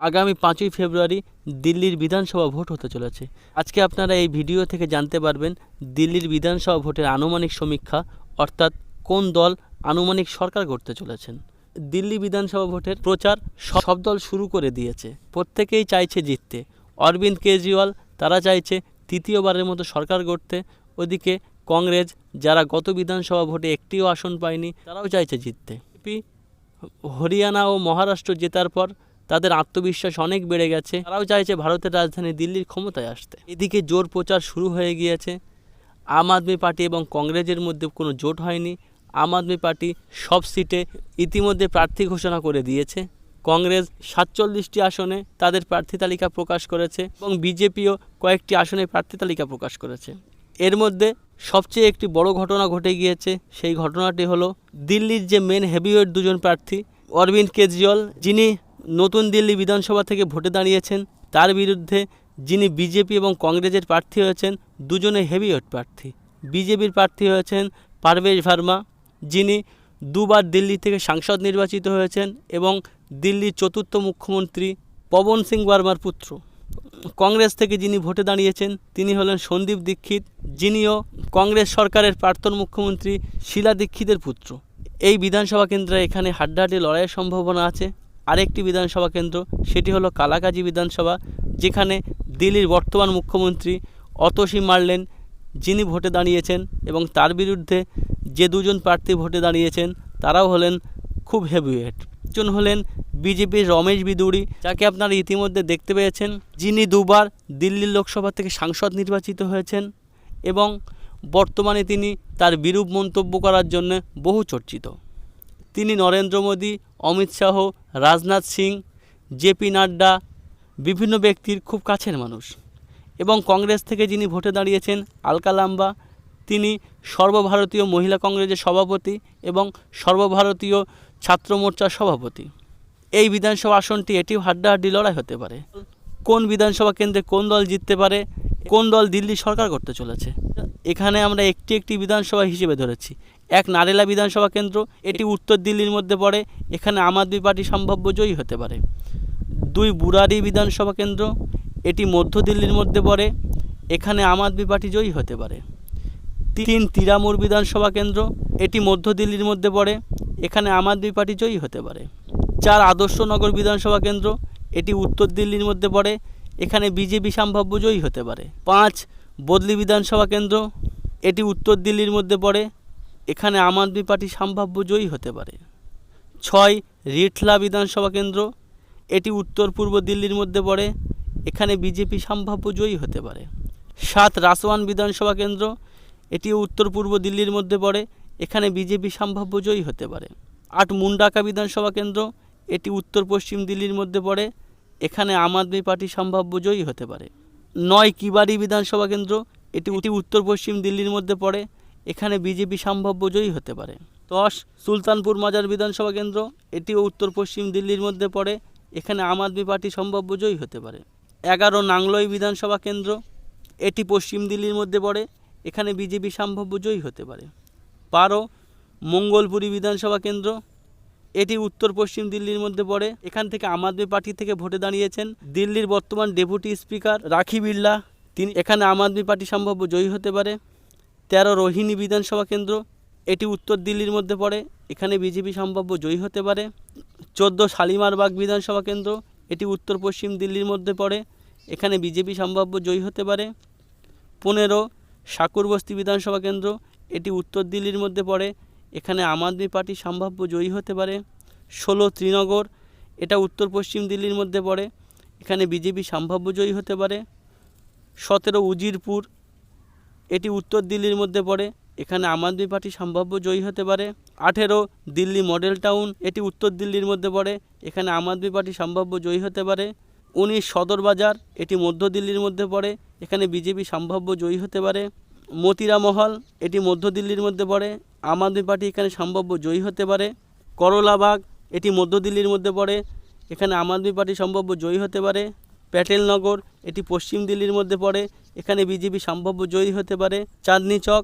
আগামী পাঁচই ফেব্রুয়ারি দিল্লির বিধানসভা ভোট হতে চলেছে। আজকে আপনারা এই ভিডিও থেকে জানতে পারবেন দিল্লির বিধানসভা ভোটের আনুমানিক সমীক্ষা, অর্থাৎ কোন দল আনুমানিক সরকার করতে চলেছেন। দিল্লি বিধানসভা ভোটের প্রচার সব দল শুরু করে দিয়েছে। প্রত্যেকেই চাইছে জিততে। অরবিন্দ কেজরিওয়াল, তারা চাইছে তৃতীয়বারের মতো সরকার গড়তে। ওদিকে কংগ্রেস, যারা গত বিধানসভা ভোটে একটিও আসন পায়নি, তারাও চাইছে জিততে। বিজেপি হরিয়ানা ও মহারাষ্ট্র জেতার পর তাদের আত্মবিশ্বাস অনেক বেড়ে গেছে। তারাও চাইছে ভারতের রাজধানী দিল্লির ক্ষমতায় আসতে। এদিকে জোর প্রচার শুরু হয়ে গিয়েছে। আম আদমি পার্টি এবং কংগ্রেসের মধ্যে কোনো জোট হয়নি। আম আদমি পার্টি সব সিটে ইতিমধ্যে প্রার্থী ঘোষণা করে দিয়েছে। কংগ্রেস সাতচল্লিশটি আসনে তাদের প্রার্থী তালিকা প্রকাশ করেছে এবং বিজেপিও কয়েকটি আসনে প্রার্থী তালিকা প্রকাশ করেছে। এর মধ্যে সবচেয়ে একটি বড় ঘটনা ঘটে গিয়েছে, সেই ঘটনাটি হলো দিল্লির যে মেন হেভিওয়েট দুজন প্রার্থী, অরবিন্দ কেজরিওয়াল, যিনি নতুন দিল্লি বিধানসভা থেকে ভোটে দাঁড়িয়েছেন। তার বিরুদ্ধে যিনি বিজেপি এবং কংগ্রেসের প্রার্থী হয়েছেন, দুজনে হেভিওয়েট প্রার্থী। বিজেপির প্রার্থী হয়েছেন পারভেজ ভার্মা, যিনি দুবার দিল্লি থেকে সাংসদ নির্বাচিত হয়েছেন এবং দিল্লির চতুর্থ মুখ্যমন্ত্রী পবন সিং বার্মার পুত্র। কংগ্রেস থেকে যিনি ভোটে দাঁড়িয়েছেন, তিনি হলেন সন্দীপ দীক্ষিত, যিনিও কংগ্রেস সরকারের প্রাক্তন মুখ্যমন্ত্রী শিলা দীক্ষিতের পুত্র। এই বিধানসভা কেন্দ্রে এখানে হাড্ডাহাড্ডি লড়াইয়ের সম্ভাবনা আছে। আরেকটি বিধানসভা কেন্দ্র, সেটি হলো কালাকাজি বিধানসভা, যেখানে দিল্লির বর্তমান মুখ্যমন্ত্রী অতসী মারলেন, যিনি ভোটে দাঁড়িয়েছেন এবং তার বিরুদ্ধে যে দুজন প্রার্থী ভোটে দাঁড়িয়েছেন, তারাও হলেন খুব হেভিওয়েট। একজন হলেন বিজেপির রমেশ বিদুড়ি যাকে আপনারা ইতিমধ্যে দেখতে পেয়েছেন, যিনি দুবার দিল্লির লোকসভা থেকে সাংসদ নির্বাচিত হয়েছেন এবং বর্তমানে তিনি তার বিরূপ মন্তব্য করার জন্য বহু চর্চিত। তিনি নরেন্দ্র মোদী, অমিত শাহ, রাজনাথ সিং জেপি নাড্ডা, বিভিন্ন ব্যক্তির খুব কাছের মানুষ। এবং কংগ্রেস থেকে যিনি ভোটে দাঁড়িয়েছেন, আলকা লাম্বা, তিনি সর্বভারতীয় মহিলা কংগ্রেসের সভাপতি এবং সর্বভারতীয় ছাত্র মোর্চার সভাপতি। এই বিধানসভা আসনটি এটিও হাড্ডাহাড্ডি লড়াই হতে পারে। কোন বিধানসভা কেন্দ্রে কোন দল জিততে পারে, কোন দল দিল্লি সরকার করতে চলেছে। এখানে আমরা একটি একটি বিধানসভা হিসেবে ধরেছি। এক নারেলা বিধানসভা কেন্দ্র, এটি উত্তর দিল্লির মধ্যে পড়ে, এখানে আম আদমি পার্টি সম্ভাব্য জয়ী হতে পারে। দুই বুরারি বিধানসভা কেন্দ্র, এটি মধ্য দিল্লির মধ্যে পড়ে, এখানে আম আদমি পার্টি জয়ী হতে পারে। তিন তিরামুর বিধানসভা কেন্দ্র, এটি মধ্য দিল্লির মধ্যে পড়ে, এখানে আম আদমি পার্টি জয়ী হতে পারে। চার আদর্শনগর বিধানসভা কেন্দ্র এটি উত্তর দিল্লির মধ্যে পড়ে। এখানে বিজেপি সম্ভাব্য জয়ী হতে পারে। পাঁচ, বদলি বিধানসভা কেন্দ্র। এটি উত্তর দিল্লির মধ্যে পড়ে। এখানে আম আদমি পার্টি সম্ভাব্য জয়ী হতে পারে। ছয় রিঠলা বিধানসভা কেন্দ্র। এটি উত্তর পূর্ব দিল্লির মধ্যে পড়ে। এখানে বিজেপি সম্ভাব্য জয়ী হতে পারে। সাত, রাসওয়ান বিধানসভা কেন্দ্র। এটিও উত্তর পূর্ব দিল্লির মধ্যে পড়ে। এখানে বিজেপি সম্ভাব্য জয়ী হতে পারে। আট, মুন্ডাকা বিধানসভা কেন্দ্র। এটি উত্তর পশ্চিম দিল্লির মধ্যে পড়ে। এখানে আম আদমি পার্টি সম্ভাব্য জয়ী হতে পারে। নয় কিবাড়ি বিধানসভা কেন্দ্র, এটি এটি উত্তর পশ্চিম দিল্লির মধ্যে পড়ে। এখানে বিজেপি সম্ভাব্য জয়ী হতে পারে। দশ সুলতানপুর মাজার বিধানসভা কেন্দ্র, এটিও উত্তর পশ্চিম দিল্লির মধ্যে পড়ে। এখানে আম আদমি পার্টি সম্ভাব্য জয়ী হতে পারে। এগারো নাংলই বিধানসভা কেন্দ্র, এটি পশ্চিম দিল্লির মধ্যে পড়ে। এখানে বিজেপি সম্ভাব্য জয়ী হতে পারে। বারো মঙ্গলপুরি বিধানসভা কেন্দ্র এটি উত্তর পশ্চিম দিল্লির মধ্যে পড়ে। এখান থেকে আম আদমি পার্টি থেকে ভোটে দাঁড়িয়েছেন। দিল্লির বর্তমান ডেপুটি স্পিকার রাখি বিড়লা। তিনি এখানে আম আদমি পার্টি সম্ভাব্য জয়ী হতে পারে। তেরো রোহিণী বিধানসভা কেন্দ্র, এটি উত্তর দিল্লির মধ্যে পড়ে। এখানে বিজেপি সম্ভাব্য জয়ী হতে পারে। চোদ্দ শালিমারবাগ বিধানসভা কেন্দ্র, এটি উত্তর পশ্চিম দিল্লির মধ্যে পড়ে। এখানে বিজেপি সম্ভাব্য জয়ী হতে পারে। পনেরো শাকুরবস্তি বিধানসভা কেন্দ্র, এটি উত্তর দিল্লির মধ্যে পড়ে। এখানে আম আদমি পার্টি সম্ভাব্য জয়ী হতে পারে। ষোলো ত্রিনগর, এটা উত্তর পশ্চিম দিল্লির মধ্যে পড়ে। এখানে বিজেপি সম্ভাব্য জয়ী হতে পারে। সতেরো উজিরপুর, এটি উত্তর দিল্লির মধ্যে পড়ে। এখানে আম আদমি পার্টি সম্ভাব্য জয়ী হতে পারে। আঠেরো দিল্লি মডেল টাউন, এটি উত্তর দিল্লির মধ্যে পড়ে। এখানে আম আদমি পার্টি সম্ভাব্য জয়ী হতে পারে। উনিশ সদর বাজার, এটি মধ্য দিল্লির মধ্যে পড়ে। এখানে বিজেপি সম্ভাব্য জয়ী হতে পারে। মতিরা মহল, এটি মধ্য দিল্লির মধ্যে পড়ে। আম আদমি পার্টি এখানে সম্ভাব্য জয়ী হতে পারে। করলাবাগ এটি মধ্য দিল্লির মধ্যে পড়ে। এখানে আম আদমি পার্টি সম্ভাব্য জয়ী হতে পারে। প্যাটেলনগর এটি পশ্চিম দিল্লির মধ্যে পড়ে। এখানে বিজেপি সম্ভাব্য জয়ী হতে পারে। চাঁদনি চক,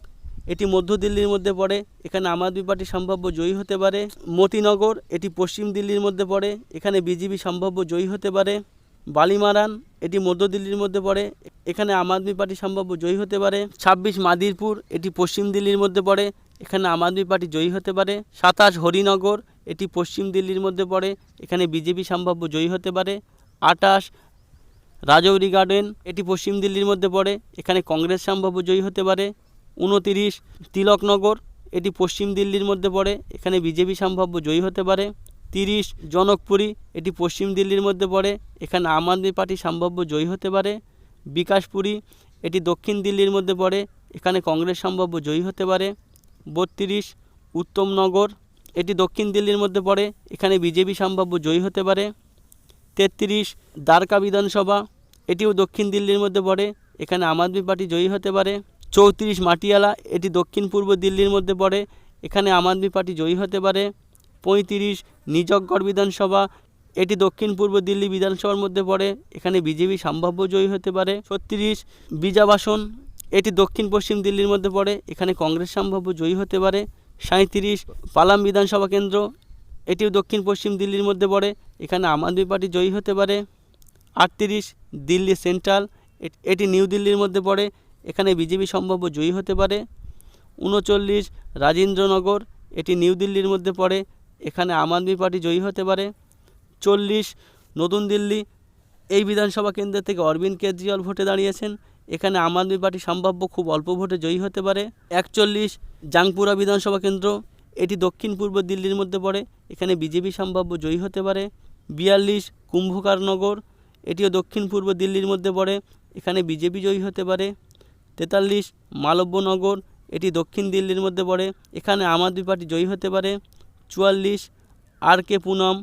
এটি মধ্য দিল্লির মধ্যে পড়ে। এখানে আম আদমি পার্টি সম্ভাব্য জয়ী হতে পারে। মতিনগর, এটি পশ্চিম দিল্লির মধ্যে পড়ে। এখানে বিজেপি সম্ভাব্য জয়ী হতে পারে। বালিমারান, এটি মধ্য দিল্লির মধ্যে পড়ে। এখানে আম আদমি পার্টি সম্ভাব্য জয়ী হতে পারে। ছাব্বিশ মাদিরপুর, এটি পশ্চিম দিল্লির মধ্যে পড়ে। এখানে আম আদমি পার্টি জয়ী হতে পারে। সাতাশ হরিনগর, এটি পশ্চিম দিল্লির মধ্যে পড়ে। এখানে বিজেপি সম্ভাব্য জয়ী হতে পারে। আটাশ রাজৌরি গার্ডেন, এটি পশ্চিম দিল্লির মধ্যে পড়ে। এখানে কংগ্রেস সম্ভাব্য জয়ী হতে পারে। উনতিরিশ তিলকনগর এটি পশ্চিম দিল্লির মধ্যে পড়ে। এখানে বিজেপি সম্ভাব্য জয়ী হতে পারে। তিরিশ জনকপুরি, এটি পশ্চিম দিল্লির মধ্যে পড়ে। এখানে আম আদমি পার্টি সম্ভাব্য জয়ী হতে পারে। বিকাশপুরি, এটি দক্ষিণ দিল্লির মধ্যে পড়ে। এখানে কংগ্রেস সম্ভাব্য জয়ী হতে পারে। বত্রিশ উত্তমনগর এটি দক্ষিণ দিল্লির মধ্যে পড়ে। এখানে বিজেপি সম্ভাব্য জয়ী হতে পারে। তেত্রিশ, দ্বারকা বিধানসভা। এটিও দক্ষিণ দিল্লির মধ্যে পড়ে। এখানে আম আদমি পার্টি জয়ী হতে পারে। চৌত্রিশ, মাটিয়ালা। এটি দক্ষিণ পূর্ব দিল্লির মধ্যে পড়ে। এখানে আম আদমি পার্টি জয়ী হতে পারে। পঁয়ত্রিশ নিজগড় বিধানসভা। এটি দক্ষিণ পূর্ব দিল্লি বিধানসভার মধ্যে পড়ে। এখানে বিজেপি সম্ভাব্য জয়ী হতে পারে। ছত্রিশ বিজাবাসন এটি দক্ষিণ পশ্চিম দিল্লির মধ্যে পড়ে। এখানে কংগ্রেস সম্ভাব্য জয়ী হতে পারে। সাঁত্রিশ পালাম বিধানসভা কেন্দ্র, এটিও দক্ষিণ পশ্চিম দিল্লির মধ্যে পড়ে। এখানে আম আদমি পার্টি জয়ী হতে পারে। আটত্রিশ দিল্লি সেন্ট্রাল এট- নিউ দিল্লির মধ্যে পড়ে। এখানে বিজেপি সম্ভাব্য জয়ী হতে পারে। উনচল্লিশ রাজেন্দ্রনগর, এটি নিউ দিল্লির মধ্যে পড়ে। এখানে আম আদমি পার্টি জয়ী হতে পারে। চল্লিশ নতুন দিল্লি, এই বিধানসভা কেন্দ্র থেকে অরবিন্দ কেজরিওয়াল ভোটে দাঁড়িয়েছেন। এখানে আম আদমি পার্টি সম্ভাব্য খুব অল্প ভোটে জয়ী হতে পারে। একচল্লিশ, জাংপুরা বিধানসভা কেন্দ্র, এটি দক্ষিণ পূর্ব দিল্লির মধ্যে পড়ে, এখানে বিজেপি সম্ভাব্য জয়ী হতে পারে। বিয়াল্লিশ, কুম্ভকারনগর, এটিও দক্ষিণ পূর্ব দিল্লির মধ্যে পড়ে, এখানে বিজেপি জয়ী হতে পারে। তেতাল্লিশ, মালব্যনগর, এটি দক্ষিণ দিল্লির মধ্যে পড়ে, এখানে আম আদমি পার্টি জয়ী হতে পারে। চুয়াল্লিশ, আর কে পুনম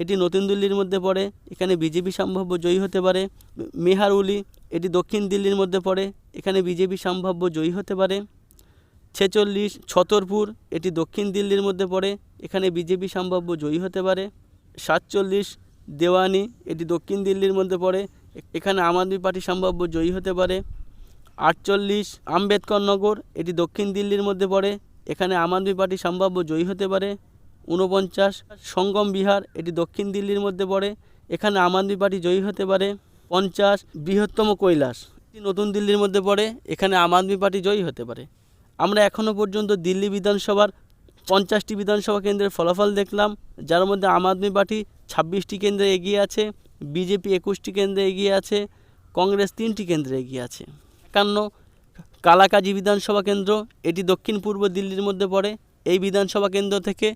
এটি নতুন দিল্লির মধ্যে পড়ে। এখানে বিজেপি সম্ভাব্য জয়ী হতে পারে। মেহারউলি এটি দক্ষিণ দিল্লির মধ্যে পড়ে। এখানে বিজেপি সম্ভাব্য জয়ী হতে পারে। ছেচল্লিশ, ছতরপুর, এটি দক্ষিণ দিল্লির মধ্যে পড়ে। এখানে বিজেপি সম্ভাব্য জয়ী হতে পারে। সাতচল্লিশ, দেওয়ানি, এটি দক্ষিণ দিল্লির মধ্যে পড়ে। এখানে আম আদমি পার্টি সম্ভাব্য জয়ী হতে পারে। আটচল্লিশ, আম্বেদকর নগর, এটি দক্ষিণ দিল্লির মধ্যে পড়ে। এখানে আম আদমি পার্টি সম্ভাব্য জয়ী হতে পারে। ঊনপঞ্চাশ, সঙ্গম বিহার, এটি দক্ষিণ দিল্লির মধ্যে পড়ে। এখানে আম আদমি পার্টি জয়ী হতে পারে। পঞ্চাশ, বৃহত্তম কৈলাস, এটি নতুন দিল্লির মধ্যে পড়ে। এখানে আম আদমি পার্টি জয়ী হতে পারে। আমরা এখনও পর্যন্ত দিল্লি বিধানসভার পঞ্চাশটি বিধানসভা কেন্দ্রের ফলাফল দেখলাম। যার মধ্যে আম আদমি পার্টি ছাব্বিশটি কেন্দ্রে এগিয়ে আছে, বিজেপি একুশটি কেন্দ্রে এগিয়ে আছে, কংগ্রেস তিনটি কেন্দ্রে এগিয়ে আছে। একান্ন, কালাকাজি বিধানসভা কেন্দ্র, এটি দক্ষিণ পূর্ব দিল্লির মধ্যে পড়ে। এই বিধানসভা কেন্দ্র থেকে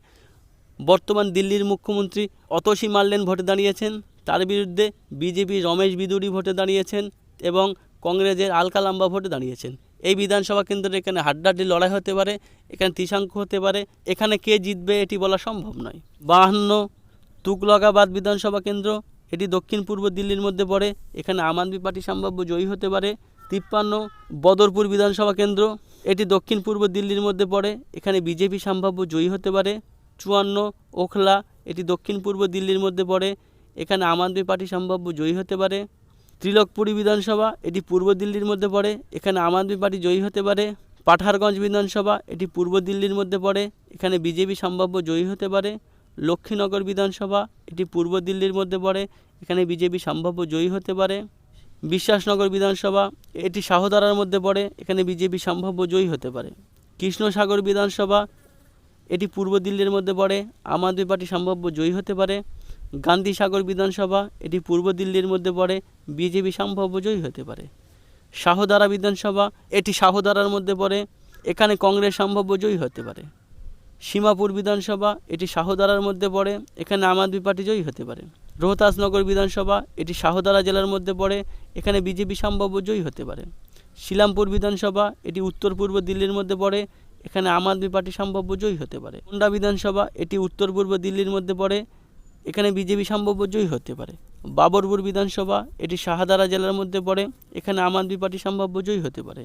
বর্তমান দিল্লির মুখ্যমন্ত্রী অতসী মাল্লেন ভোটে দাঁড়িয়েছেন। তার বিরুদ্ধে বিজেপি রমেশ বিদুরি ভোটে দাঁড়িয়েছেন এবং কংগ্রেসের আলকা লাম্বা ভোটে দাঁড়িয়েছেন। এই বিধানসভা কেন্দ্রে এখানে হাড্ডাহাড্ডি লড়াই হতে পারে, এখানে ত্রিশাঙ্ক হতে পারে, এখানে কে জিতবে এটি বলা সম্ভব নয়। বাহান্ন তুগলকাবাদ বিধানসভা কেন্দ্র, এটি দক্ষিণ পূর্ব দিল্লির মধ্যে পড়ে, এখানে আম আদমি পার্টি সম্ভাব্য জয়ী হতে পারে। তিপ্পান্ন বদরপুর বিধানসভা কেন্দ্র, এটি দক্ষিণ পূর্ব দিল্লির মধ্যে পড়ে, এখানে বিজেপি সম্ভাব্য জয়ী হতে পারে। চুয়ান্ন, ওখলা, এটি দক্ষিণ পূর্ব দিল্লির মধ্যে পড়ে। এখানে আম আদমি পার্টি সম্ভাব্য জয়ী হতে পারে। ত্রিলোকপুরী বিধানসভা, এটি পূর্ব দিল্লির মধ্যে পড়ে। এখানে আম আদমি পার্টি জয়ী হতে পারে। পাঠারগঞ্জ বিধানসভা, এটি পূর্ব দিল্লির মধ্যে পড়ে। এখানে বিজেপি সম্ভাব্য জয়ী হতে পারে। লক্ষ্মীনগর বিধানসভা, এটি পূর্ব দিল্লির মধ্যে পড়ে। এখানে বিজেপি সম্ভাব্য জয়ী হতে পারে। বিশ্বাসনগর বিধানসভা, এটি শাহদারার মধ্যে পড়ে। এখানে বিজেপি সম্ভাব্য জয়ী হতে পারে। কৃষ্ণসাগর বিধানসভা এটি পূর্ব দিল্লির মধ্যে পড়ে, আম আদমি পার্টি সম্ভাব্য জয়ী হতে পারে। গান্ধীসাগর বিধানসভা, এটি পূর্ব দিল্লির মধ্যে পড়ে, বিজেপি সম্ভাব্য জয়ী হতে পারে। শাহদারা বিধানসভা, এটি শাহদারার মধ্যে পড়ে, এখানে কংগ্রেস সম্ভাব্য জয়ী হতে পারে। সীমাপুর বিধানসভা, এটি শাহদারার মধ্যে পড়ে, এখানে আম আদমি পার্টি জয়ী হতে পারে। রোহতাসনগর বিধানসভা, এটি শাহদারা জেলার মধ্যে পড়ে, এখানে বিজেপি সম্ভাব্য জয়ী হতে পারে। শিলামপুর বিধানসভা, এটি উত্তর পূর্ব দিল্লির মধ্যে পড়ে এখানে আম আদমি পার্টি সম্ভাব্য জয়ী হতে পারে। কোন্ডা বিধানসভা, এটি উত্তর পূর্ব দিল্লির মধ্যে পড়ে, এখানে বিজেপি সম্ভাব্য জয়ী হতে পারে। বাবরপুর বিধানসভা, এটি শাহাদারা জেলার মধ্যে পড়ে, এখানে আম আদমি পার্টি সম্ভাব্য জয়ী হতে পারে।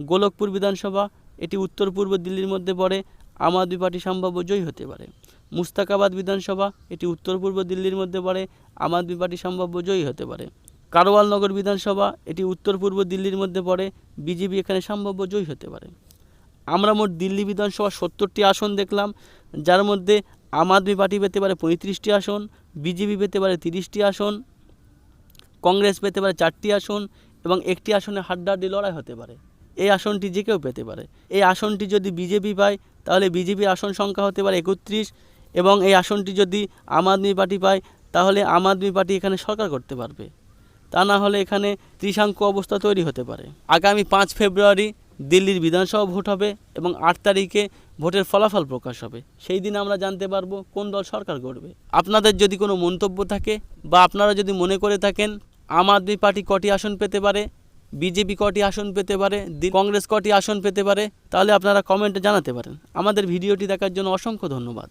গোলকপুর বিধানসভা, এটি উত্তর পূর্ব দিল্লির মধ্যে পড়ে, আম আদমি পার্টি সম্ভাব্য জয়ী হতে পারে। মুস্তাকাবাদ বিধানসভা, এটি উত্তর পূর্ব দিল্লির মধ্যে পড়ে, আম আদমি পার্টি সম্ভাব্য জয়ী হতে পারে। কারওয়াল নগর বিধানসভা, এটি উত্তর পূর্ব দিল্লির মধ্যে পড়ে, বিজেপি এখানে সম্ভাব্য জয়ী হতে পারে। আমরা মোট দিল্লি বিধানসভা সত্তরটি আসন দেখলাম, যার মধ্যে আম আদমি পার্টি পেতে পারে পঁয়ত্রিশটি আসন, বিজেপি পেতে পারে তিরিশটি আসন, কংগ্রেস পেতে পারে চারটি আসন এবং একটি আসনে হাড্ডাহাড্ডি লড়াই হতে পারে। এই আসনটি যে কেউ পেতে পারে। এই আসনটি যদি বিজেপি পায়, তাহলে বিজেপির আসন সংখ্যা হতে পারে একত্রিশ এবং এই আসনটি যদি আম আদমি পার্টি পায়, তাহলে আম আদমি পার্টি এখানে সরকার করতে পারবে। তা না হলে এখানে ত্রিশাঙ্ক অবস্থা তৈরি হতে পারে। আগামী পাঁচ ফেব্রুয়ারি দিল্লির বিধানসভা ভোট হবে এবং আট তারিখে ভোটের ফলাফল প্রকাশ হবে। সেই দিন আমরা জানতে পারব কোন দল সরকার গড়বে। আপনাদের যদি কোনো মন্তব্য থাকে বা আপনারা যদি মনে করে থাকেন আম আদমি পার্টি কটি আসন পেতে পারে, বিজেপি কটি আসন পেতে পারে কংগ্রেস কটি আসন পেতে পারে, তাহলে আপনারা কমেন্টে জানাতে পারেন। আমাদের ভিডিওটি দেখার জন্য অসংখ্য ধন্যবাদ।